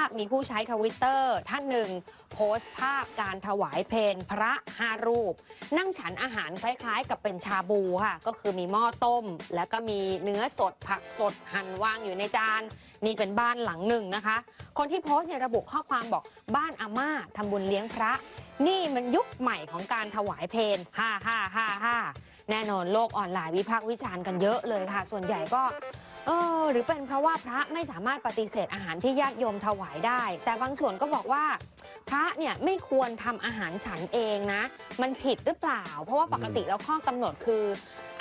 าพมีผู้ใช้ทวิตเตอร์ท่านหนึ่ง โพสต์ภาพการถวายเพลพระห้ารูป นั่งฉันอาหารคล้ายๆ กับเป็นชาบูค่ะ ก็คือมีหม้อต้ม แล้วก็มีเนื้อสดผักสดหั่นวางอยู่ในจาน นี่เป็นบ้านหลังหนึ่งนะคะ คนที่โพสต์เนี่ยระบุข้อความบอกบ้านอาม่าทำบุญเลี้ยงพระ นี่มันยุคใหม่ของการถวายเพลห้าห้าห้าห้าแน่นอนโลกออนไลน์วิพากษ์วิจารณ์กันเยอะเลยค่ะ ส่วนใหญ่ก็ เออหรือเป็นเพราะว่าพระไม่สามารถปฏิเสธอาหารที่ญาติโยมถวายได้ แต่บางส่วนก็บอกว่า พระเนี่ยไม่ควรทำอาหารฉันเองนะ มันผิดหรือเปล่า เพราะว่าปกติแล้วข้อกำหนดคือ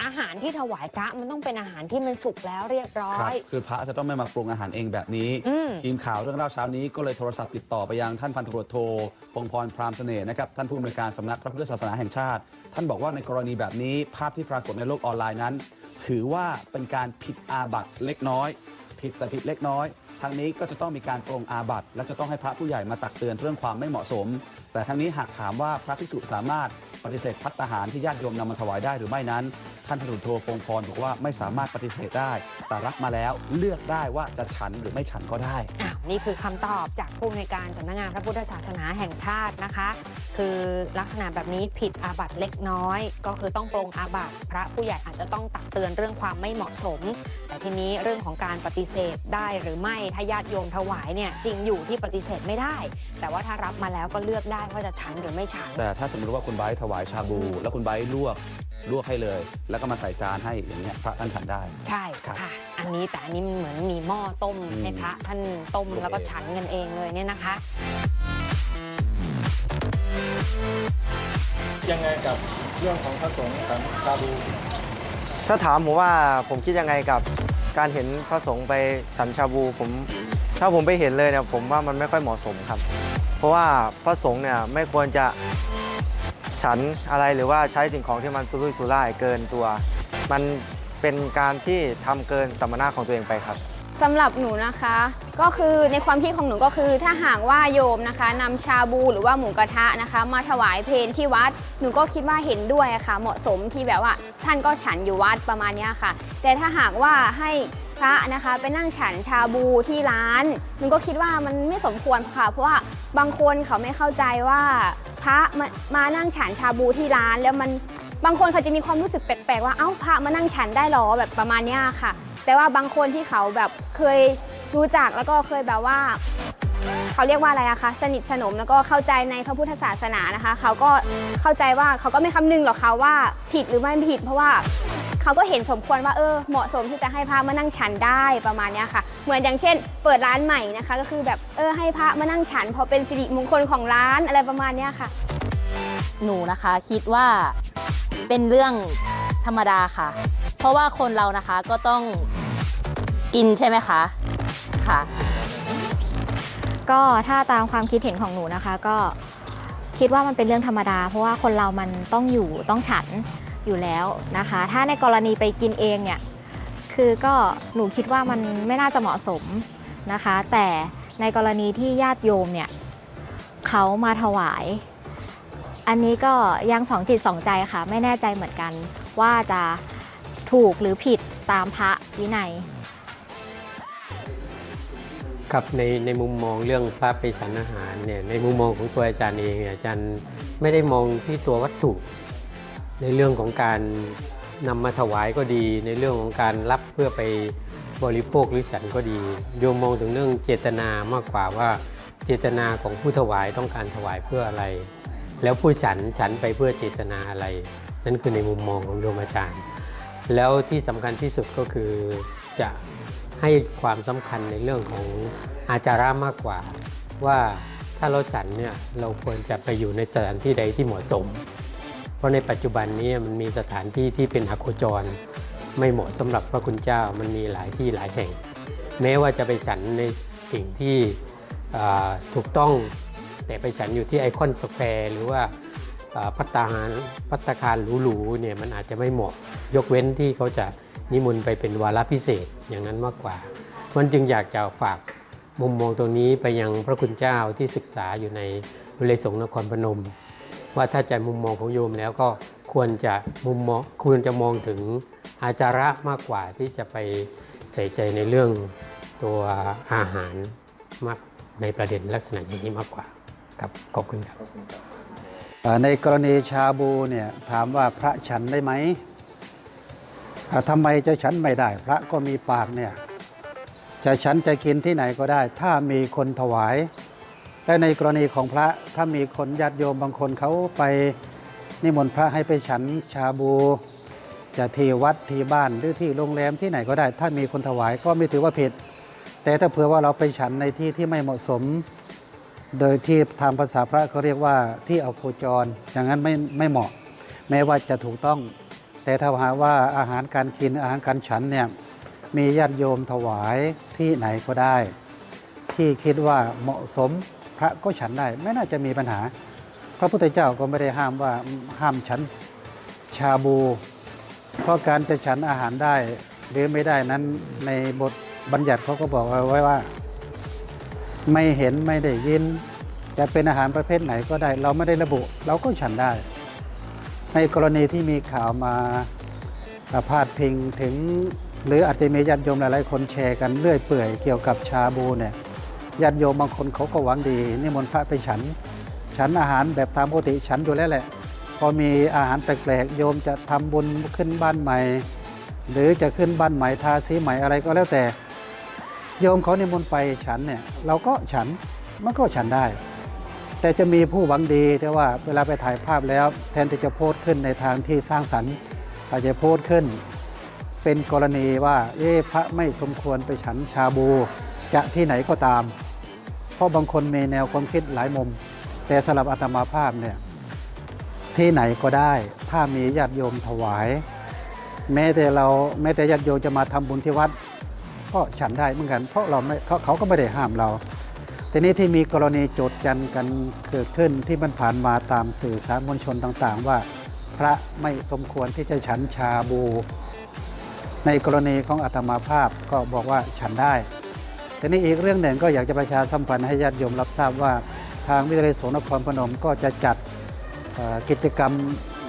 อาหารที่ถวายพระมันต้องเป็นอาหารที่มันสุกแล้วเรียบร้อครับย คือพระจะต้องไม่มาปรุงอาหารเองแบบนี้ อืม ทีมข่าวเรื่องเล่าเช้านี้ก็เลยโทรศัพท์ติดต่อไปยังท่านพันตำรวจโทพงพรพรามเสน่ห์นะครับท่านผู้อำนวยการสำนักพระพุทธศาสนาแห่งชาติ ท่านบอกว่าในกรณีแบบนี้ภาพที่ปรากฏในโลกออนไลน์นั้น ถือว่าเป็นการผิดอาบัตเล็กน้อย ผิดแต่ผิดเล็กน้อย ทางนี้ก็จะต้องมีการปรงอาบัติและจะต้องให้พระผู้ใหญ่มาตักเตือนเรื่องความไม่เหมาะสม แต่ทางนี้หากถามว่าพระภิกษุสามารถปฏิเสธพัตตาหารที่ญาติโยมนำมาถวายได้หรือไม่นั้น ท่านพันตำรวจโทพงพรบอกว่าไม่สามารถปฏิเสธได้ แต่รับมาแล้วเลือกได้ว่าจะฉันหรือไม่ฉันก็ได้ อะนี่คือคำตอบจากผู้อำนวยการสำนักงานพระพุทธศาสนาแห่งชาตินะคะ คือลักษณะแบบนี้ผิดอาบัตเล็กน้อย ก็คือต้องปรงอาบัตพระผู้ใหญ่อาจจะต้องตักเตือนเรื่องความไม่เหมาะสม แต่ทีนี้เรื่องของการปฏิเสธได้หรือไม่ถ้าญาติโยมถวายเนี่ยจริงอยู่ที่ปฏิเสธไม่ได้ แต่ว่าถ้ารับมาแล้วก็เลือกได้ว่าจะฉันหรือไม่ฉัน แต่ถ้าสมมติว่าคุณไบร์ทถวายชาบู แล้วคุณไบร์ทลวกลวกให้เลย แล้วก็มาใส่จานให้อย่างเงี้ยพระท่านฉันได้ ใช่ครับค่ะ อันนี้แต่อันนี้มันเหมือนมีหม้อต้มอืมให้พระท่านต้มโอเคแล้วก็ฉันกันเองเลยเนี่ยนะคะ ยังไงกับเรื่องของพระสงฆ์สันตาบูถ้าถามผมว่าผมคิดยังไงกับ การเห็นพระสงฆ์ไปฉันชาบูผมถ้าผมไปเห็นเลยเนี่ยผมว่ามันไม่ค่อยเหมาะสมครับ เพราะว่าพระสงฆ์เนี่ยไม่ควรจะฉันอะไรหรือว่าใช้สิ่งของที่มันสุรุ่ยสุร่ายเกินตัว มันเป็นการที่ทำเกินสมณะของตัวเองไปครับสำหรับหนูนะคะ ก็คือในความคิดของหนูก็คือถ้าหากว่าโยมนะคะนำชาบูหรือว่าหมูกระทะนะคะ มาถวายเพลที่วัด หนูก็คิดว่าเห็นด้วยะค่ะ เหมาะสมที่แบบว่าท่านก็ฉันอยู่วัดประมาณนี้ค่ะ แต่ถ้าหากว่าให้พระนะคะไปนั่งฉันชาบูที่ร้านหนูก็คิดว่ามันไม่สมควรค่ะ เพราะว่าบางคนเขาไม่เข้าใจว่าพระมามานั่งฉันชาบูที่ร้านแล้วมันบางคนเขาจะมีความรู้สึกแปลกๆว่าเอ้าพระมานั่งฉันได้หรอแบบประมาณนี้ค่ะ แต่ว่าบางคนที่เขาแบบเคย รู้จักแล้วก็เคยแบบว่าเขาเรียกว่าอะไรอะคะสนิทสนมแล้วก็เข้าใจในพระพุทธศาสนานะคะ เขาก็เข้าใจว่าเขาก็ไม่คำนึงหรอกค่ะว่าผิดหรือไม่ผิด เพราะว่าเขาก็เห็นสมควรว่าเออเหมาะสมที่จะให้พระมานั่งฉันได้ประมาณนี้ค่ะ เหมือนอย่างเช่น เปิดร้านใหม่นะคะ ก็คือแบบเออให้พระมานั่งฉัน พอเป็นสิริมงคลของร้านอะไรประมาณนี้ค่ะ หนูนะคะคิดว่าเป็นเรื่องธรรมดาค่ะ เพราะว่าคนเรานะคะก็ต้องกินใช่ไหมคะะคะ ก็ถ้าตามความคิดเห็นของหนูนะคะ ก็คิดว่ามันเป็นเรื่องธรรมดา เพราะว่าคนเรามันต้องอยู่ต้องฉันอยู่แล้วนะคะ ถ้าในกรณีไปกินเองเนี่ยคือก็หนูคิดว่ามันไม่น่าจะเหมาะสมนะคะ แต่ในกรณีที่ญาติโยมเนี่ยเขามาถวาย อันนี้ก็ยังสองจิตสองใจค่ะ ไม่แน่ใจเหมือนกันว่าจะถูกหรือผิดตามพระวินัย ครับในในมุมมองเรื่องพระไปฉันอาหารเนี่ยในมุมมองของตัวอาจารย์เองเนี่ยอาจารย์ไม่ได้มองที่ตัววัตถุ ในเรื่องของการนำมาถวายก็ดี ในเรื่องของการรับเพื่อไปบริโภคหรือฉันก็ดีโยมมองถึงเรื่องเจตนามากกว่าว่า เจตนาของผู้ถวายต้องการถวายเพื่ออะไร แล้วผู้ฉันฉันไปเพื่อเจตนาอะไร นั่นคือในมุมมองของโยมอาจารย์ แล้วที่สำคัญที่สุดก็คือจะ ให้ความสำคัญในเรื่องของอาจาระมากกว่า ว่าถ้าเราฉันเนี่ยเราควรจะไปอยู่ในสถานที่ใดที่เหมาะสม เพราะในปัจจุบันนี้มันมีสถานที่ที่เป็นอโคจร ไม่เหมาะสำหรับพระคุณเจ้ามันมีหลายที่หลายแห่ง แม้ว่าจะไปฉันในสิ่งที่ถูกต้องแต่ไปฉันอยู่ที่ไอคอนสแควร์หรือว่าอ่าพัตตาหารพัตตาคารหรูๆเนี่ยมันอาจจะไม่เหมาะยกเว้นที่เขาจะ นิมนต์ไปเป็นวาระพิเศษอย่างนั้นมากกว่ามันจึงอยากจะฝากมุมมองตรงนี้ไปยังพระคุณเจ้าที่ศึกษาอยู่ในวิเลยสงนครพนม ว่าถ้าใจมุมมองของโยมแล้วก็ควรจะมุมมองควรจะมองถึงอาจาระมากกว่าที่จะไปใส่ใจในเรื่องตัวอาหารมากในประเด็นลักษณะอย่างนี้มากกว่าครับขอบคุณครับในกรณีชาบูเนี่ยถามว่าพระฉันได้ไหม อ่าทำไมจะฉันไม่ได้ พระก็มีปากเนี่ยจะฉันจะกินที่ไหนก็ได้ ถ้ามีคนถวาย และในกรณีของพระถ้ามีคนญาติโยมบางคนเขาไปนิมนต์พระให้ไปฉันชาบู จะที่วัดที่บ้านหรือที่โรงแรมที่ไหนก็ได้ ถ้ามีคนถวายก็ไม่ถือว่าผิด แต่ถ้าเผื่อว่าเราไปฉันในที่ที่ไม่เหมาะสม โดยที่ทางภาษาพระเขาเรียกว่าที่เอาโคจร อย่างนั้นไม่ไม่เหมาะ แม้ว่าจะถูกต้อง แต่ถ้าหากว่าอาหารการกินอาหารการฉันเนี่ยมีญาติโยมถวายที่ไหนก็ได้ ที่คิดว่าเหมาะสมพระก็ฉันได้ ไม่น่าจะมีปัญหา พระพุทธเจ้าก็ไม่ได้ห้ามว่าห้ามฉันชาบู เพราะการจะฉันอาหารได้ หรือไม่ได้นั้นในบทบัญญัติเขาก็บอกไว้ว่า ไม่เห็นไม่ได้ยินจะเป็นอาหารประเภทไหนก็ได้ เราไม่ได้ระบุ เราก็ฉันได้ ในกรณีที่มีข่าวมาพาดพิงถึง หรืออาจจะมีญาติโยมหลายๆ คนแชร์กันเรื่อยเปื่อยเกี่ยวกับชาบูเนี่ยญาติโยมบางคนเขาก็หวังดีนิมนต์พระไปฉัน ฉันอาหารแบบตามปกติฉันอยู่แล้วแหละ พอมีอาหารแปลกๆโยมจะทำบุญขึ้นบ้านใหม่ หรือจะขึ้นบ้านใหม่ทาสีใหม่อะไรก็แล้วแต่ โยมเขานิมนต์ไปฉันเนี่ยเราก็ฉันมันก็ฉันได้ แต่จะมีผู้หวังดีแต่ว่าเวลาไปถ่ายภาพแล้ว แทนที่จะโพสต์ขึ้นในทางที่สร้างสรรค์อาจจะโพสต์ขึ้น เป็นกรณีว่าเอ๊พระไม่สมควรไปฉันชาบูจะที่ไหนก็ตาม เพราะบางคนมีแนวความคิดหลายมุม แต่สำหรับอาตมาภาพเนี่ยที่ไหนก็ได้ ถ้ามีญาติโยมถวาย แม้แต่เราแม้แต่ญาติโยมจะมาทำบุญที่วัด ก็ฉันได้เหมือนกัน เพราะเราไม่เขาเขาก็ไม่ได้ห้ามเรา ทีนี้ที่มีกรณีโจทย์จันกันเกิดขึ้นที่มันผ่านมาตามสื่อสารมวลชนต่างๆ ว่า พระไม่สมควรที่จะฉันชาบู ในกรณีของอาตมาภาพก็บอกว่าฉันได้ทีนี้อีกเรื่องหนึ่งก็อยากจะประชาสัมพันธ์ให้ญาติโยมรับทราบว่า ทางวิทยาลัยสงฆ์นครพนมก็จะจัดกิจกรรม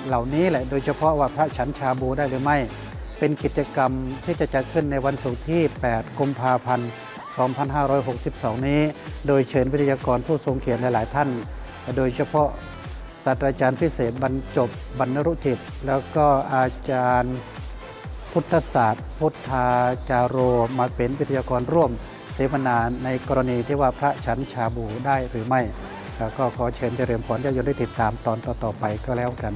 เหล่านี้แหละ โดยเฉพาะว่าพระฉันชาบูได้หรือไม่ เป็นกิจกรรมที่จะจัดขึ้นในวันศุกร์ที่ 8 กุมภาพันธ์ 2562 นี้ โดยเชิญวิทยากรผู้ทรงเกียรติหลาย ๆ ท่าน โดยเฉพาะศาสตราจารย์พิเศษบรรจบบรรณรุจิต แล้วก็อาจารย์พุทธศาสตร์ พุทธาจารโรมาเป็นวิทยากรร่วมเสวนาในกรณีที่ว่าพระฉันชาบูได้หรือไม่ก็ขอเชิญเจริญพรญาติโยมได้ติดตามตอนต่อ ๆ ไปก็แล้วกัน